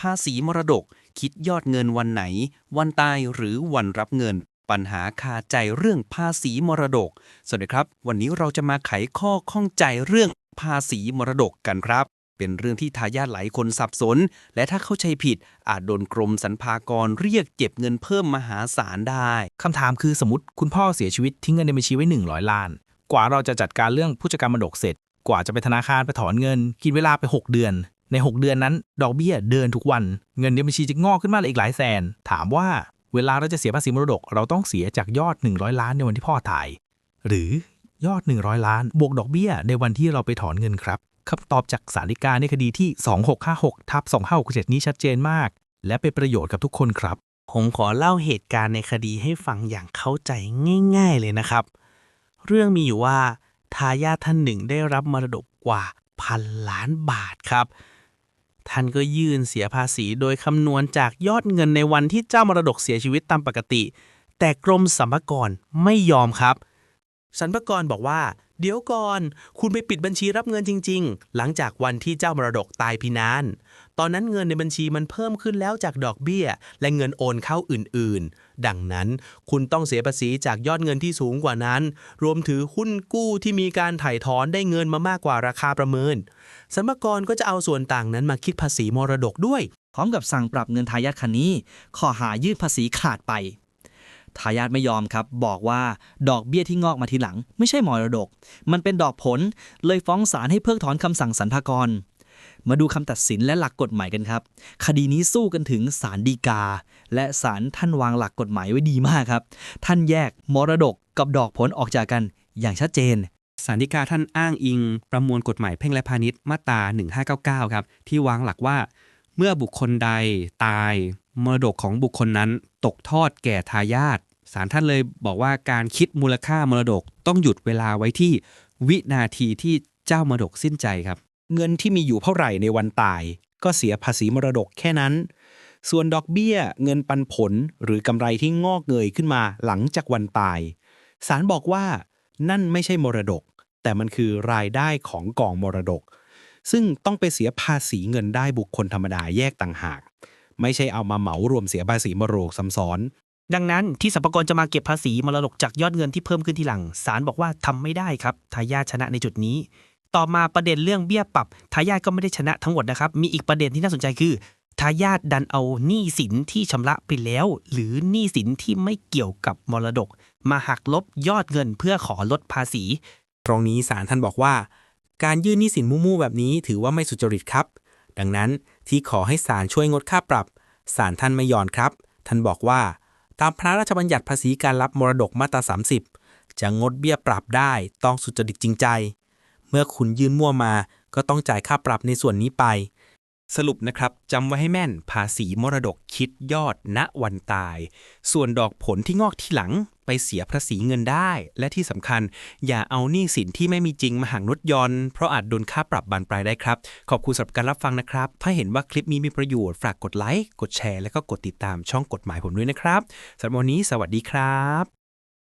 ภาษีมรดก คิดยอดเงินวันไหน วันตายหรือวันรับเงิน ปัญหาคาใจเรื่องภาษีมรดก สวัสดีครับ วันนี้เราจะมาไขข้อข้องใจเรื่องภาษีมรดกกันครับ เป็นเรื่องที่ทายาทหลายคนสับสน และถ้าเข้าใจผิด อาจโดนกรมสรรพากรเรียกเก็บเงินเพิ่มมหาศาลได้คำถามคือสมมติคุณพ่อเสียชีวิตทิ้งเงินในบัญชีไว้ 100 ล้าน กว่าเราจะจัดการเรื่องผู้จัดการมรดกเสร็จ กว่าจะไปธนาคารไปถอนเงิน กินเวลาไป 6 เดือน ใน 6 เดือนนั้น ดอกเบี้ยเดินทุกวัน เงินในบัญชีจะงอกขึ้นมาเลยอีกหลายแสน ถามว่าเวลาเราจะเสียภาษีมรดก เราต้องเสียจากยอด 100 ล้านในวันที่พ่อตาย หรือยอด 100 ล้าน บวกดอกเบี้ยในวันที่เราไปถอนเงินครับคำตอบจากสาริกาในคดีที่ 2656ทับ2567 นี้ชัดเจนมาก และเป็นประโยชน์กับทุกคนครับ ผมขอเล่าเหตุการณ์ในคดีให้ฟังอย่างเข้าใจง่าย ๆ เลยนะครับ เรื่องมีอยู่ว่าทายาทท่านหนึ่งได้รับมรดกกว่าพันล้านบาทครับ ท่านก็ยื่นเสียภาษีโดยคำนวณจากยอดเงินในวันที่เจ้ามรดกเสียชีวิตตามปกติ แต่กรมสรรพากรไม่ยอมครับ สรรพากรบอกว่า เดี๋ยวก่อน คุณไปปิดบัญชีรับเงินจริง ๆ หลังจากวันที่เจ้ามรดกตายพินาน ตอนนั้นเงินในบัญชีมันเพิ่มขึ้นแล้วจากดอกเบี้ย และเงินโอนเข้าอื่นๆ ดังนั้นคุณต้องเสียภาษีจากยอดเงินที่สูงกว่านั้น รวมถือหุ้นกู้ที่มีการถ่ายถอนได้เงินมามากกว่าราคาประเมินสรรพากรก็จะเอาส่วนต่างนั้นมาคิดภาษีมรดกด้วย พร้อมกับสั่งปรับเงินทายาทคันนี้ข้อหายื่นภาษีขาดไป ทายาทไม่ยอมครับ บอกว่าดอกเบี้ยที่งอกมาทีหลัง ไม่ใช่มรดก มันเป็นดอกผลเลยฟ้องศาลให้เพิกถอนคำสั่งสรรพากร มาดูคำตัดสินและหลักกฎหมายกันครับ คดีนี้สู้กันถึงศาลฎีกา และศาลท่านวางหลักกฎหมายไว้ดีมากครับ ท่านแยกมรดกกับดอกผลออกจากกันอย่างชัดเจนสารดีกาท่านอ้างอิง ประมวลกฎหมายแพ่งและพาณิชย์มาตรา 1599 ครับ ที่วางหลักว่า เมื่อบุคคลใดตายมรดกของบุคคลนั้น ตกทอดแก่ทายาท ศาลท่านเลยบอกว่าการคิดมูลค่ามรดกต้องหยุดเวลาไว้ที่วินาทีที่เจ้ามรดกสิ้นใจครับ เงินที่มีอยู่เท่าไหร่ในวันตาย ก็เสียภาษีมรดกแค่นั้น ส่วนดอกเบี้ย เงินปันผลหรือกำไรที่งอกเงยขึ้นมาหลังจากวันตายศาลบอกว่านั่นไม่ใช่มรดก แต่มันคือรายได้ของกองมรดก ซึ่งต้องไปเสียภาษีเงินได้บุคคลธรรมดาแยกต่างหาก ไม่ใช่เอามาเหมารวมเสียภาษีมรดกซ้ำซ้อน ดังนั้นที่สรรพากรจะมาเก็บภาษีมรดกจากยอดเงินที่เพิ่มขึ้นทีหลังศาลบอกว่าทำไม่ได้ครับทายาทชนะในจุดนี้ ต่อมาประเด็นเรื่องเบี้ยปรับทายาทก็ไม่ได้ชนะทั้งหมดนะครับ มีอีกประเด็นที่น่าสนใจคือทายาทดันเอาหนี้สินที่ชำระไปแล้ว หรือหนี้สินที่ไม่เกี่ยวกับมรดก มาหักลบยอดเงินเพื่อขอลดภาษี ตรงนี้ศาลท่านบอกว่า การยื่นหนี้สินมู่ๆแบบนี้ถือว่าไม่สุจริตครับ ดังนั้นที่ขอให้ศาลช่วยงดค่าปรับศาลท่านไม่ยอมครับ ท่านบอกว่า ตามพระราชบัญญัติภาษีการรับมรดกมาตรา 30 จะงดเบี้ยปรับได้ต้องสุจริตจริงใจ เมื่อคุณยื่นมั่วมาก็ต้องจ่ายค่าปรับในส่วนนี้ไป สรุปนะครับจำไว้ให้แม่นภาษีมรดกคิดยอดณวันตาย ส่วนดอกผลที่งอกที่หลังไปเสียภาษีเงินได้ และที่สำคัญ อย่าเอาหนี้สินที่ไม่มีจริงมาหักลดยอนเพราะอาจโดนค่าปรับบานปลายได้ครับ ขอบคุณสำหรับการรับฟังนะครับ ถ้าเห็นว่าคลิปนี้มีประโยชน์ ฝากกดไลค์กดแชร์ และก็กดติดตามช่องกฎหมายผมด้วยนะครับสำหรับวันนี้สวัสดีครับ